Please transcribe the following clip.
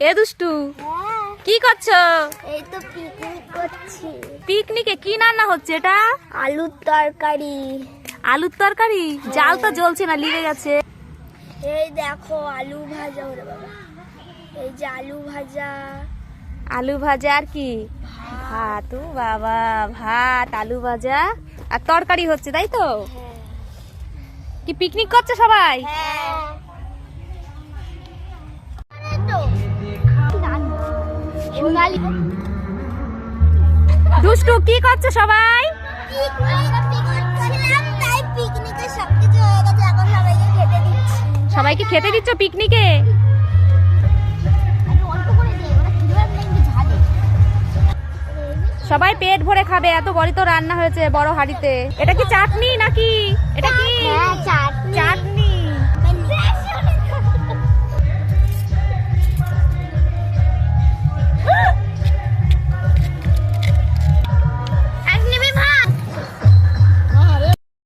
এ দুষ্টু হ্যাঁ। কি করছ? এই তো পিকনিক করছি। পিকনিকে কি রান্না হচ্ছে এটা? আলুর তরকারি। আলুর তরকারি? জাল তো জ্বলছে না লিগে গেছে। এই দেখো আলু ভাজা ওরে বাবা। এই যে আলু ভাজা। আলু ভাজা আর কি? ভাত। ও বাবা ভাত আলু ভাজা আর তরকারি হচ্ছে তাই তো? কি পিকনিক করছে সবাই? হ্যাঁ। দুষ্টু, কি করছে সবাই? সবাইকে খেতে দিচ্ছি পিকনিকে? সবাই পেট ভরে খাবে, এত বড় তো রান্না হয়েছে বড় হাড়িতে। এটা কি চাটনি নাকি?